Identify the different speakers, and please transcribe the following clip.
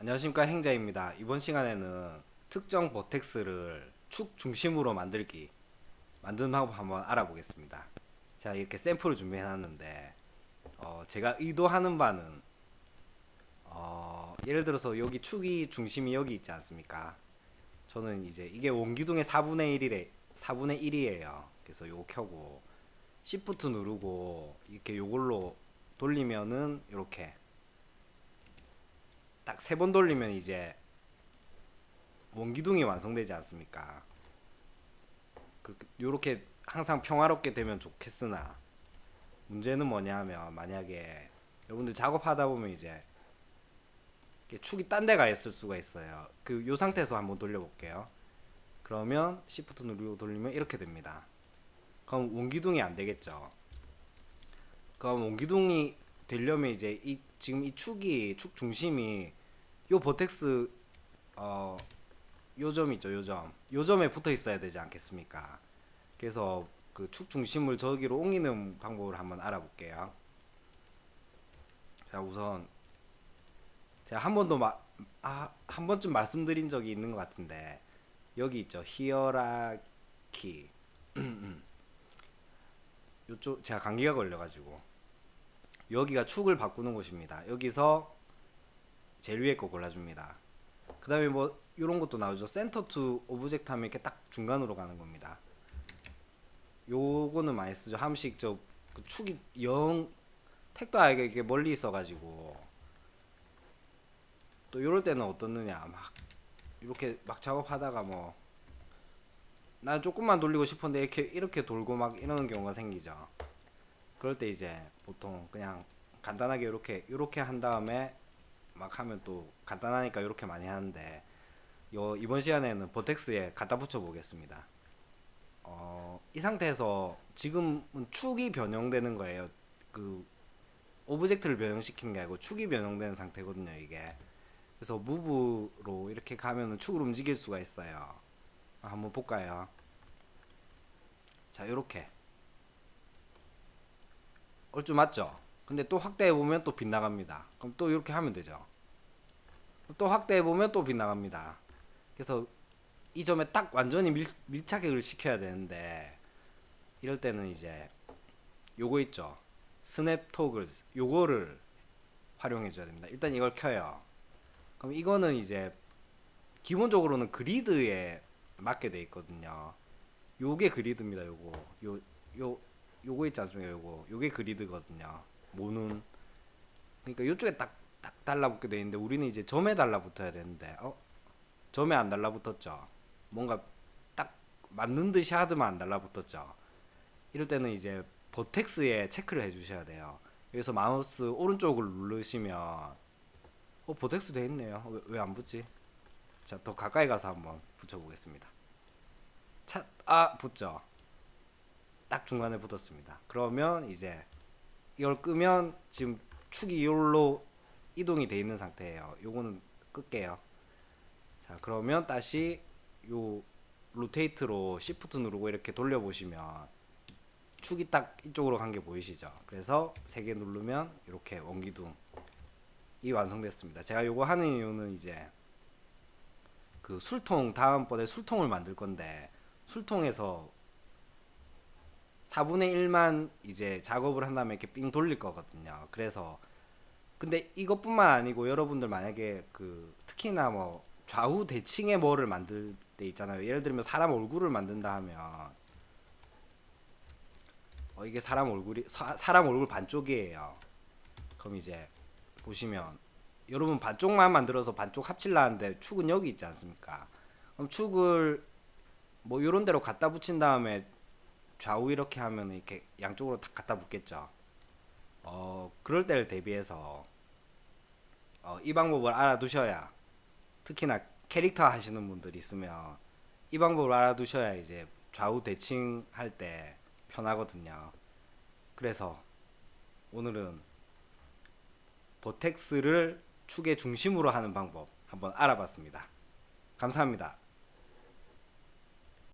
Speaker 1: 안녕하십니까 행자입니다. 이번 시간에는 특정 버텍스를 축 중심으로 만들기 만드는 방법 한번 알아보겠습니다. 자 이렇게 샘플을 준비해 놨는데 어, 제가 의도하는 바는 어, 예를 들어서 여기 축이 중심이 여기 있지 않습니까? 저는 이제 이게 원기둥의 4분의 1이래 4분의 1이에요. 그래서 요거 켜고 Shift 누르고 이렇게 요걸로 돌리면은 이렇게 딱 세 번 돌리면 이제 원기둥이 완성되지 않습니까? 그렇게 요렇게 항상 평화롭게 되면 좋겠으나 문제는 뭐냐면 만약에 여러분들 작업하다 보면 이제 이렇게 축이 딴 데가 있을 수가 있어요. 그 요 상태에서 한번 돌려볼게요. 그러면 Shift 누르고 돌리면 이렇게 됩니다. 그럼 원기둥이 안 되겠죠. 그럼 원기둥이 되려면 이제 이 지금 이 축이 축 중심이 요 버텍스 어 요점 있죠 요점. 요점에 붙어 있어야 되지 않겠습니까? 그래서 그 축 중심을 저기로 옮기는 방법을 한번 알아볼게요. 자 우선 제가 한 번도 마, 아, 한 번쯤 말씀드린 적이 있는 것 같은데 여기 있죠 히어라키. 요쪽 제가 감기가 걸려가지고 여기가 축을 바꾸는 곳입니다. 여기서 제일 위에 거 골라줍니다. 그 다음에 뭐 이런 것도 나오죠. 센터 투 오브젝트 하면 이렇게 딱 중간으로 가는 겁니다. 요거는 많이 쓰죠. 함식 저 그 축이 영 택도 아이가 이게 멀리 있어가지고 또 요럴 때는 어떻느냐 막 이렇게 막 작업하다가 뭐 나 조금만 돌리고 싶은데 이렇게 이렇게 돌고 막 이러는 경우가 생기죠. 그럴 때 이제 보통 그냥 간단하게 이렇게 이렇게 한 다음에 막 하면 또 간단하니까 이렇게 많이 하는데 요 이번 시간에는 버텍스에 갖다 붙여 보겠습니다. 어, 이 상태에서 지금은 축이 변형되는 거예요. 그 오브젝트를 변형시키는 게 아니고 축이 변형되는 상태거든요, 이게. 그래서 무브로 이렇게 가면은 축을 움직일 수가 있어요. 한번 볼까요? 자, 요렇게. 얼추 맞죠? 근데 또 확대해 보면 또 빗나갑니다. 그럼 또 이렇게 하면 되죠. 또 확대해 보면 또 빗나갑니다. 그래서 이 점에 딱 완전히 밀, 밀착을 시켜야 되는데 이럴 때는 이제 요거 있죠. 스냅 토글 요거를 활용해 줘야 됩니다. 일단 이걸 켜요. 그럼 이거는 이제 기본적으로는 그리드에 맞게 돼 있거든요. 요게 그리드입니다. 요거 요 요 요거 있지 않습니까? 요거 요게 그리드거든요. 모눈 그러니까 요쪽에 딱, 딱 달라붙게 돼 있는데 우리는 이제 점에 달라붙어야 되는데 어? 점에 안 달라붙었죠. 뭔가 딱 맞는 듯이 하드만 안 달라붙었죠. 이럴 때는 이제 버텍스에 체크를 해 주셔야 돼요. 여기서 마우스 오른쪽을 누르시면 어 버텍스 돼 있네요. 왜 안 붙지? 자 더 가까이 가서 한번 붙여 보겠습니다. 차아 붙죠. 딱 중간에 붙었습니다. 그러면 이제 이걸 끄면 지금 축이 요로 이동이 돼 있는 상태예요. 요거는 끌게요. 자, 그러면 다시 요 로테이트로 시프트 누르고 이렇게 돌려 보시면 축이 딱 이쪽으로 간 게 보이시죠? 그래서 세 개 누르면 이렇게 원기둥 이 완성됐습니다. 제가 요거 하는 이유는 이제 그 술통 다음번에 술통을 만들 건데 술통에서 4분의 1만 이제 작업을 한 다음에 이렇게 삥 돌릴 거거든요. 그래서 근데 이것뿐만 아니고 여러분들 만약에 그 특히나 뭐 좌우 대칭의 뭐를 만들 때 있잖아요. 예를 들면 사람 얼굴을 만든다 하면 어 이게 사람 얼굴이 사, 사람 얼굴 반쪽이에요. 그럼 이제 보시면 여러분 반쪽만 만들어서 반쪽 합칠라 하는데 축은 여기 있지 않습니까? 그럼 축을 뭐 이런 데로 갖다 붙인 다음에 좌우 이렇게 하면 이렇게 양쪽으로 다 갖다 붙겠죠. 어, 그럴 때를 대비해서 어, 이 방법을 알아두셔야 특히나 캐릭터 하시는 분들 있으면 이 방법을 알아두셔야 이제 좌우 대칭 할 때 편하거든요. 그래서 오늘은 버텍스를 축의 중심으로 하는 방법 한번 알아봤습니다. 감사합니다.